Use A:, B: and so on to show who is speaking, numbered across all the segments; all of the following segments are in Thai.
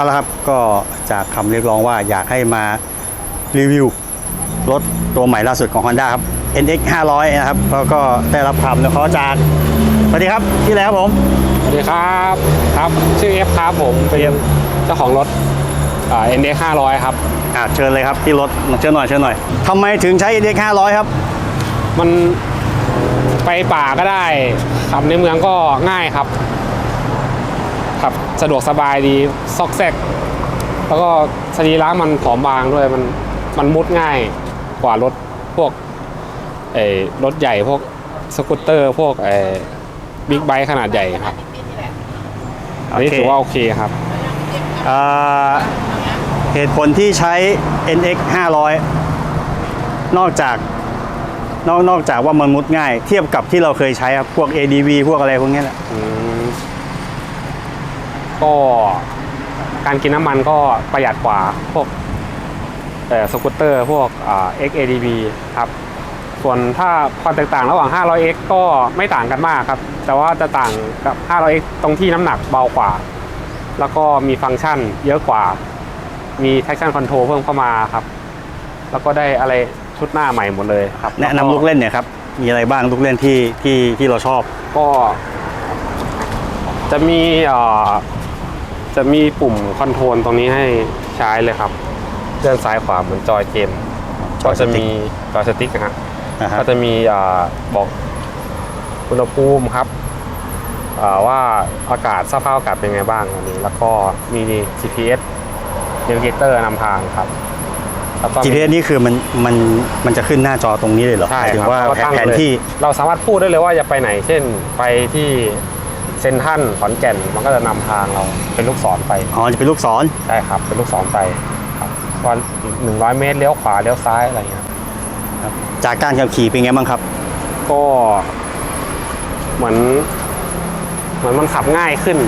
A: เอาละครับก็จากคำเรียกร้องว่าอยากให้มารีวิวรถตัวใหม่ล่าสุดของ Honda ครับ NX 500 นะครับแล้วก็ได้รับความอนุเคราะห์จากสวัสดีครับที่ออะไรครับผม
B: สวัสดีครับครับชื่อเอฟครับผมเป็นเจ้าของรถเอ็นเด็กห้าร้อยครับ
A: อ่าเชิญเลยครับที่รถเชิญหน่อยเชิญหน่อยทำไมถึงใช้ NX 500ครับ
B: มันไปป่าก็ได้ขับในเมืองก็ง่ายครับ ขับสะดวกสบายดีซอกแซก แล้วก็สรีระมันผอมบางด้วยมันมันมุดง่ายกว่ารถพวกเออรถใหญ่พวกสกูตเตอร์ พวกเออบิ๊กไบค์ขนาดใหญ่ครับอันนี้
A: โอเค
B: ถือว่าโอเคครับ
A: อ่าเหตุผลที่ใช้ NX 500 นอกจากนอกนอกจากว่ามันมุดง่าย เทียบกับที่เราเคยใช้ครับพวก ADV พวกอะไรพวกนี้แหละ
B: อืม ก็การกินน้ำมันก็ประหยัดกว่าพวกเอ่อสกูตเตอร์พวกอ่า XADV ครับ ส่วนถ้าความแตกต่างระหว่าง 500X ก็ไม่ต่างกันมากครับ แต่ว่าจะต่างกับ 500X ตรงที่น้ำหนักเบากว่า แล้วก็มีฟังก์ชันเยอะกว่า มี traction control เพิ่มเข้ามาครับ แล้วก็ได้อะไรชุดหน้าใหม่หมดเลยครับ
A: แนะนำลูกเล่นเนี่ยครับ มีอะไรบ้างลูกเล่นที่ที่ที่เราชอบ
B: ก็ จะมีเอ่อ จะมีปุ่มคอนโทรลตรงนี้ให้ใช้เลยครับเลื่อนซ้ายขวาเหมือนจอยเกม
A: จอยสติ๊ก
B: ก็จะมีจอยสติ๊กนะฮะ
A: นะฮะ
B: ก็จะมีเอ่อบอกอุณหภูมิครับเอ่อว่าอากาศสภาพอากาศเป็นไงบ้างอันนี้ แล้วก็มี GPS Navigator นำทางครับแล้วก็มี
A: GPS นี่คือมันมันมันจะขึ้นหน้าจอตรงนี้เลยเหรอ
B: ใช่
A: หมายถึ
B: ค
A: ง
B: รับ
A: ว่า
B: เร
A: แผน
B: ตั้ง
A: แผน
B: เลย
A: ที่
B: เราสามารถพูดได้เลยว่าจะไปไหน เช่น ไปที่ เซนทรันขอนแก่นมันก็จะนำทางเราเป็นลูกศรไป
A: อ๋อจะเป็นลูกศร
B: ใช่ครับ เป็นลูกศรไปครับว่าหนึ่งร้อยเมตรเลี้ยวขวาเลี้ยวซ้ายอะไรเงี้ย
A: จากการขับขี่เป็นไงบ้างครับ
B: ก็เหมือนเหมือนมันขับง่ายขึ้น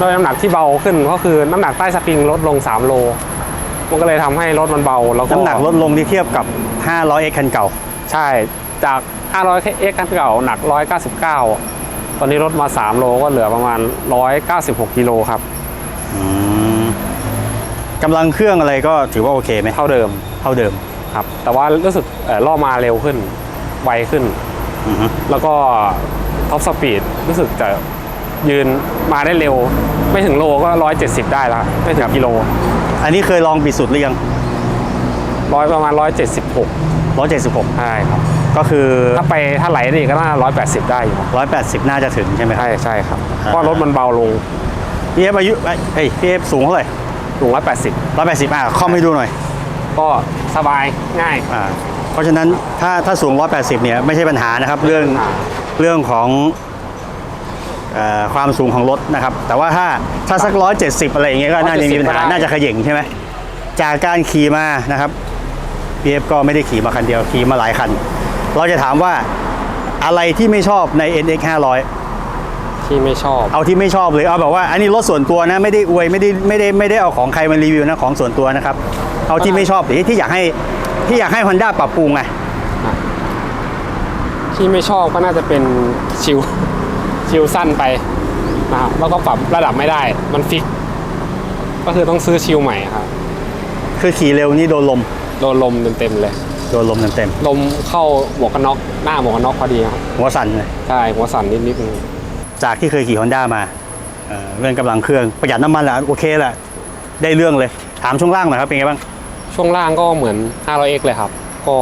B: ด้วยน้ำหนักที่เบาขึ้นก็คือน้ำหนักใต้สปริงลดลง 3 โล มันก็เลยทำให้รถมันเบาแล้วก็
A: น้ำหนักลดลงที่เทียบกับ 500x คันเก่า
B: ใช่จาก 500 x คันเก่าหนัก 199 ตอนนี้ลดมา 3 โลก็เหลือประมาณ 196 กิโลครับ
A: อืมกำลังเครื่องอะไรก็ถือว่าโอเคไหม
B: เท่าเดิม
A: เท่าเดิม
B: ครับ แต่ว่ารู้สึกเอ่อล่อมาเร็วขึ้น ไวขึ้น
A: อือฮึ
B: แล้วก็ท็อปสปีดรู้สึกจะยืนมาได้เร็ว ไม่ถึงโลก็ 170 ได้แล้วไม่ถึงกิโล
A: อันนี้เคยลองบิดสุดหรือยัง
B: ร้อยประมาณ 176
A: 176
B: ใช่ครับ
A: ก็คือ
B: ถ้าไปถ้าไหลนี่ก็น่า180ได้อยู่
A: 180น่าจะถึงใช่ไหมครับ
B: ใช่ใช่ครับ
A: อ่า
B: เพราะรถมันเบาลง
A: พี่เอฟอายุเอ้ยพี่เอฟสูงเท่าไหร่
B: ถึง180
A: 180อะคอมให้ดูหน่อย
B: ก็สบายง่าย
A: อ่าเพราะฉะนั้นถ้าถ้าสูง180เนี่ยไม่ใช่ปัญหานะครับเรื่องเรื่องของเอ่อความสูงของรถนะครับ แต่ว่าถ้าถ้าสัก170อะไรอย่างเงี้ยก็น่าจะมีปัญหา
B: 170
A: น่าจะเขย่งใช่ไหมจากการขี่มานะครับพีเอฟก็ไม่ได้ขี่มาคันเดียวขี่มาหลายคัน เราจะถามว่าอะไรที่ไม่ชอบใน NX 500
B: ที่ไม่ชอบ
A: เอาที่ไม่ชอบเลยเอาแบบว่าอันนี้รถส่วนตัวนะไม่ได้อวยไม่ได้ไม่ได้ไม่ได้เอาของใครมารีวิวนะของส่วนตัวนะครับ เอาที่ไม่ชอบหรือที่อยากให้ที่อยากให้ Honda ปรับปรุงไง
B: ที่ไม่ชอบก็น่าจะเป็นชิวชิวสั้นไปนะครับแล้วก็ปรับระดับไม่ได้มันฟิก ก็คือต้องซื้อชิวใหม่ครับ
A: คือขี่เร็วนี่โดนลม
B: โดนลมเต็มๆเลย
A: โดนลมเต็ม
B: ลมเข้าหมวกกันน็อกหน้าหมวกกันน็อกพอดีครับ
A: ๆหัวสั่นเลย
B: ใช่หัวสั่นนิดนิดนึง
A: จากที่เคยขี่ Honda มาเอ่อเรื่องกำลังเครื่องประหยัดน้ำมันแหละโอเคแหละได้เรื่องเลยถามช่วงล่างหน่อยครับเป็นไงบ้าง
B: ช่วงล่างก็เหมือน 500x เลยครับ ก็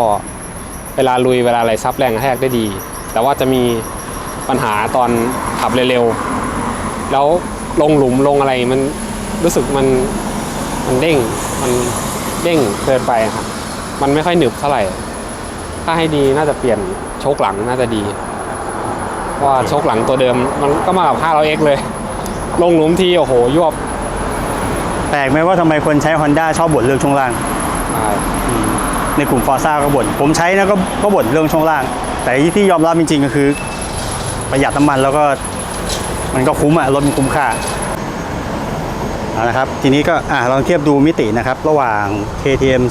B: เวลาลุยเวลาอะไรซับแรงกระแทกได้ดี แต่ว่าจะมีปัญหาตอนขับเร็วๆแล้วลงหลุมลงอะไรมันรู้สึกมันมันเด้งมันเด้งเกินไปครับ มันไม่ค่อยหนึบเท่าไหร่ ถ้าให้ดีน่าจะเปลี่ยนโชคหลังน่าจะดีเพราะว่าโชคหลังตัวเดิม มันก็มากับ 500x เลย ลงหลุมทีโอ้โหยวบ
A: แปลกไหมว่าทำไมคนใช้ Honda ชอบบ่นเรื่องช่วงล่าง
B: อ่า
A: ในกลุ่มฟอร์ซ่าก็บ่นผมใช้นะก็ก็บ่นเรื่องช่วงล่าง แต่ที่ยอมรับจริงๆก็คือ ประหยัดน้ำมันแล้วก็ มันก็คุ้มอะรถมันคุ้มค่า เอาละครับ ทีนี้ก็อะลองเทียบดูมิตินะครับ ระหว่าง KTM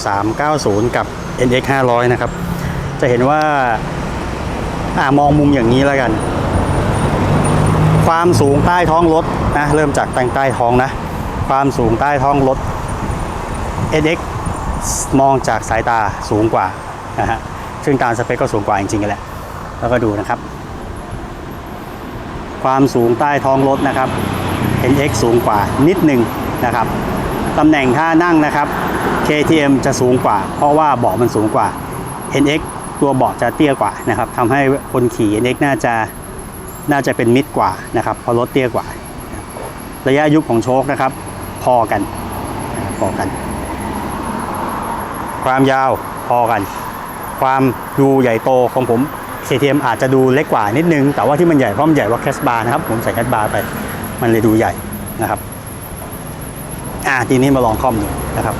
A: 390 กับ NX 500 นะครับ จะเห็นว่าอ่ามองมุมอย่างนี้แล้วกัน ความสูงใต้ท้องรถนะเริ่มจากแต่งใต้ท้องนะ ความสูงใต้ท้องรถ NX มองจากสายตาสูงกว่านะฮะซึ่งตามสเปคก็สูงกว่าจริงๆกันแหละแล้วก็ดูนะครับ ความสูงใต้ท้องรถนะครับ NX สูงกว่านิดหนึ่งนะครับตำแหน่งท่านั่งนะครับ KTM จะสูงกว่า เพราะว่าเบาะมันสูงกว่า NX ตัวเบาะจะเตี้ยกว่านะครับทำให้คนขี่ NX น่าจะน่าจะเป็นมิดกว่านะครับเพราะรถเตี้ยกว่า ระยะยุบของโชคนะครับ พอกันพอกัน ความยาวพอกัน ความดูใหญ่โตของผม KTM อาจจะดูเล็กกว่านิดนึง แต่ว่าที่มันใหญ่เพราะมันใหญ่กว่าแคสบาร์นะครับ ผมใส่แคสบาร์ไป มันเลยดูใหญ่นะครับ อ่าทีนี้มาลองคอมดูนะครับ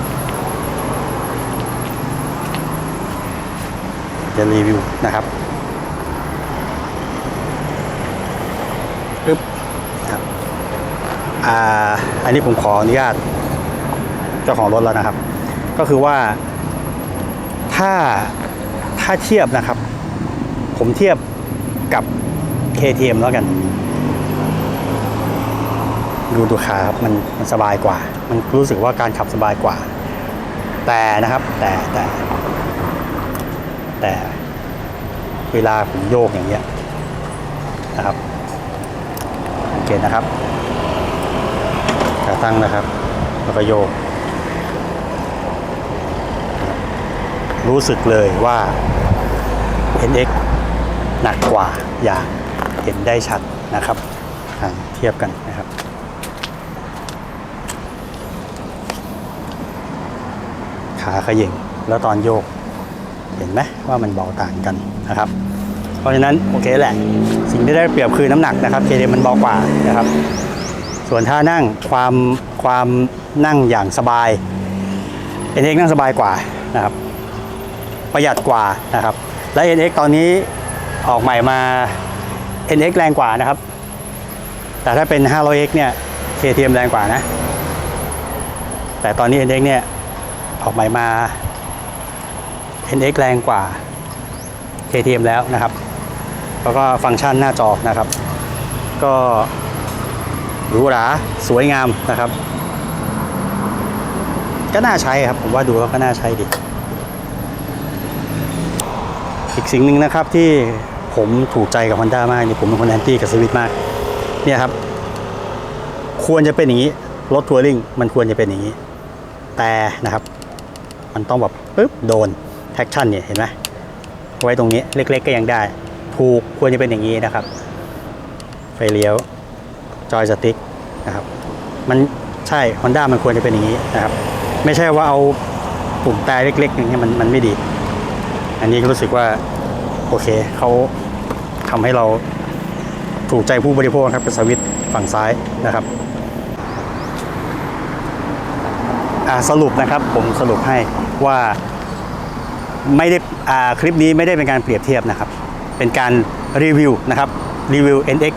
A: จะรีวิวนะครับปึ๊บครับอ่าอันนี้ผมขออนุญาตเจ้าของรถแล้วนะครับ ก็คือว่าถ้าถ้าเทียบนะครับ ผมเทียบกับ KTM แล้วกัน ดูดูขาครับมันมันสบายกว่า มันรู้สึกว่าการขับสบายกว่า แต่นะครับแต่แต่แต่เวลาผมโยกอย่างเงี้ยนะครับโอเคนะครับขาตั้งนะครับ แล้วก็โยก รู้สึกเลยว่า NX หนักกว่าอย่างเห็นได้ชัดนะครับเทียบกันนะครับ ขาเขย่งแล้วตอนโยกเห็นไหมว่ามันเบาต่างกันนะครับ เพราะฉะนั้นโอเคแหละสิ่งที่ได้เปรียบคือน้ำหนักนะครับเคเดมันเบากว่านะครับ ส่วนท่านั่งความความนั่งอย่างสบายเอ็นเอ็กนั่งสบายกว่านะครับ ประหยัดกว่านะครับ และ NX ตอนนี้ออกใหม่มา NX แรงกว่านะครับ แต่ถ้าเป็น 500X เนี่ย KTM แรงกว่านะ แต่ตอนนี้ NX เนี่ย ออกใหม่มา NX แรงกว่า KTM แล้วนะครับ แล้วก็ฟังก์ชันหน้าจอนะครับ ก็หรูหราสวยงามนะครับ ก็น่าใช้ครับ ผมว่าดูแล้วก็น่าใช้ดี อีกสิ่งหนึ่งนะครับที่ผมถูกใจกับ Honda มากนี่ผมเป็นคนแอนตี้กับสวิตมาก เนี่ยครับ ควรจะเป็นอย่างนี้ รถทัวริงมันควรจะเป็นอย่างนี้ แต่นะครับ มันต้องแบบปึ๊บโดนแท็กชั่นเนี่ยเห็นไหมไว้ตรงนี้เล็ก ๆ ก็ยังได้ถูกควรจะเป็นอย่างนี้นะครับ ไฟเลี้ยวจอยสติ๊กนะครับ มันใช่ Honda มันควรจะเป็นอย่างนี้นะครับ ไม่ใช่ว่าเอาปุ่มแต่เล็ก ๆ อย่างนี้มันมันไม่ดี อันนี้ก็รู้สึกว่า โอเคเขาทำให้เราถูกใจผู้บริโภคครับเป็นสวิตฝั่งซ้ายนะครับอ่า สรุปนะครับผมสรุปให้ว่าไม่ได้คลิปนี้ไม่ได้เป็นการเปรียบเทียบนะครับ เป็นการรีวิวนะครับรีวิว NX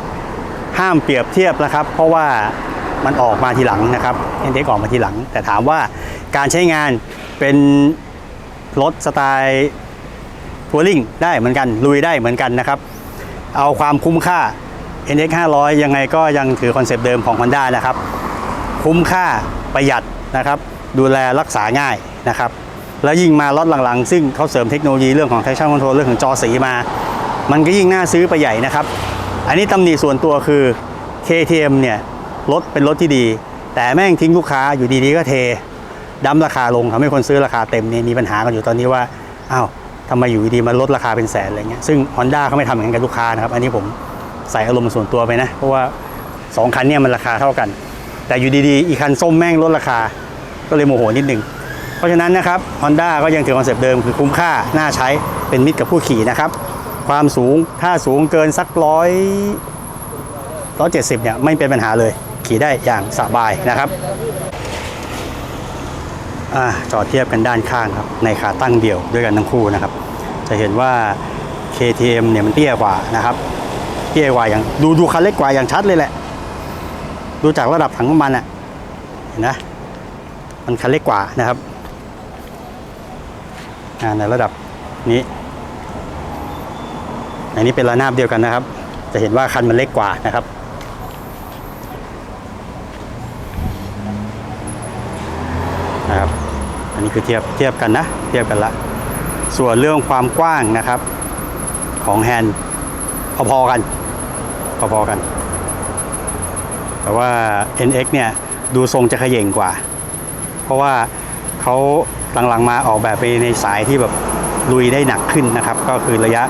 A: 500 ห้ามเปรียบเทียบนะครับ เพราะว่ามันออกมาทีหลังนะครับ NX ออกมาทีหลัง แต่ถามว่าการใช้งานเป็นรถสไตล์ทัวริงได้เหมือนกัน ลุยได้เหมือนกันนะครับ เอาความคุ้มค่า NX 500 ยังไงก็ยังถือคอนเซปต์เดิมของ Honda นะครับ คุ้มค่า ประหยัดนะครับ ดูแลรักษาง่ายนะครับ แล้วยิ่งมาล็อตหลังๆ ซึ่งเขาเสริมเทคโนโลยีเรื่องของ traction control เรื่องของจอสีมา มันก็ยิ่งน่าซื้อไปใหญ่นะครับ อันนี้ตำหนิส่วนตัวคือ KTM เนี่ยรถเป็นรถที่ดี แต่แม่งทิ้งลูกค้าอยู่ดีๆก็เทดั้มราคาลงทำให้คนซื้อราคาเต็มเนี่ยมีปัญหากันอยู่ตอนนี้ว่าอ้าวทำไมอยู่ดีๆมันลดราคาเป็นแสนอะไรเงี้ยซึ่ง Honda เขาไม่ทำอย่างนั้นกับลูกค้านะครับ อันนี้ผมใส่อารมณ์ส่วนตัวไปนะ เพราะว่า 2 คันเนี่ยมันราคาเท่ากัน แต่อยู่ดีๆ อีกคันส้มแม่งลดราคา ก็เลยโมโหนิดนึงเพราะฉะนั้นนะครับ Honda ก็ยังถือคอนเซปต์เดิมคือคุ้มค่า น่าใช้เป็นมิตรกับผู้ขี่นะครับ ความสูงถ้าสูงเกินสักร้อยร้อยเจ็ดสิบเนี่ยไม่เป็นปัญหาเลย ขี่ได้อย่างสบายนะครับอ่าจอดเทียบกันด้านข้างครับ ในขาตั้งเดี่ยวด้วยกันทั้งคู่นะครับ จะเห็นว่า KTM เนี่ยมันเตี้ยกว่านะครับ เตี้ยกว่าอย่างดูดูคันเล็กกว่าอย่างชัดเลยแหละ ดูจากระดับถังน้ำมันอะเห็นนะมันคันเล็กกว่านะครับในระดับนี้อันนี้เป็นระนาบเดียวกันนะครับ จะเห็นว่าคันมันเล็กกว่านะครับนะครับ อันนี้คือเทียบเทียบกันนะ เทียบกันละ ส่วนเรื่องความกว้างนะครับ ของแฮนด์พอๆกัน พอๆกัน แต่ว่า NX เนี่ยดูทรงจะขย่งกว่า เพราะว่าเขาหลังๆมาออกแบบไปในสายที่แบบลุยได้หนักขึ้นนะครับ ก็คือระยะ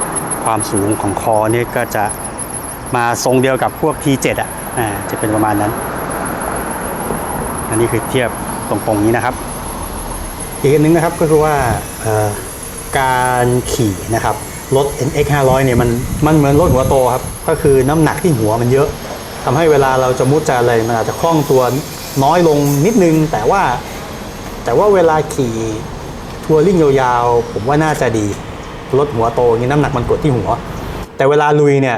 A: ความสูงของคอเนี่ยก็จะมาทรงเดียวกับพวก T7 อะอ่าจะเป็นประมาณนั้น อันนี้คือเทียบตรงๆนี้นะครับ อีกอันนึงนะครับก็คือว่าการขี่นะครับรถ NX 500เนี่ยมันมันเหมือนรถหัวโตครับ ก็คือน้ำหนักที่หัวมันเยอะ ทำให้เวลาเราจะมุดจะอะไรมันอาจจะคล่องตัวน้อยลงนิดนึง แต่ว่าแต่ว่าเวลาขี่ทัวริ่งยาวๆ ผมว่าน่าจะดีรถหัวโตอย่างนี้น้ำหนักมันกดที่หัว แต่เวลาลุยเนี่ย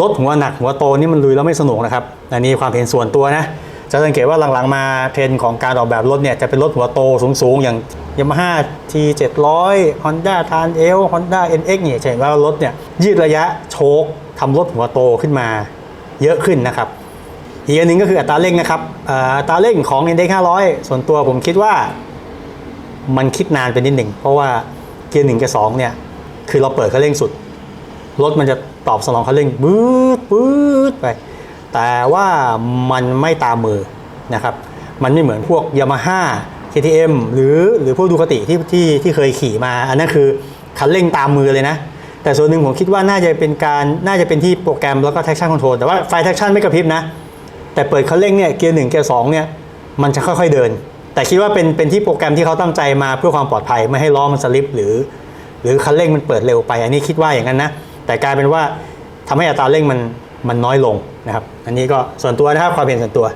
A: รถหัวหนักหัวโตนี่มันลุยแล้วไม่สนุกนะครับอันนี้ความเห็นส่วนตัวนะจะสังเกตว่าหลังๆมาเทรนของการออกแบบรถเนี่ยจะเป็นรถหัวโตสูงๆ อย่าง Yamaha T700 Honda t a n l Honda NX เอลฮอนี่ยจะเห็นว่ารถเนี่ยยืดระยะโชคทำรถหัวโตขึ้นมา เยอะขึ้นนะครับ อีกอันหนึงก็คืออัตราเร่งนะครับอัตราเร่งของ NX 500 ส่วนตัวผมคิดว่ามันคิดนานไปนิดหนึ่ง เพราะว่าเกียร์หนึ่งเกียร์สองเนี่ย คือเราเปิดคันเร่งสุด รถมันจะตอบสนองคันเร่งบืดบืดไป แต่ว่ามันไม่ตามมือนะครับ มันไม่เหมือนพวก Yamaha KTM หรือหรือพวกดูคติที่ที่ที่เคยขี่มา อันนั้นคือคันเร่งตามมือเลยนะ แต่ส่วนหนึ่งผมคิดว่าน่าจะเป็นการน่าจะเป็นที่โปรแกรมแล้วก็ traction control แต่ว่าไฟ traction ไม่กระพริบนะ แต่เปิดคันเร่งเนี่ยเกียร์หนึ่งเกียร์สองเนี่ยมันจะค่อยๆเดิน แต่คิดว่าเป็นเป็นที่โปรแกรมที่เขาตั้งใจมาเพื่อความปลอดภัยไม่ให้ล้อมันสลิปหรือ หรือคันเร่งมันเปิดเร็วไป อันนี้คิดว่าอย่างนั้นนะแต่กลายเป็นว่าทำให้อัตราเร่งมันมันน้อยลงนะครับ อันนี้ก็ส่วนตัวนะครับความเห็นส่วนตัว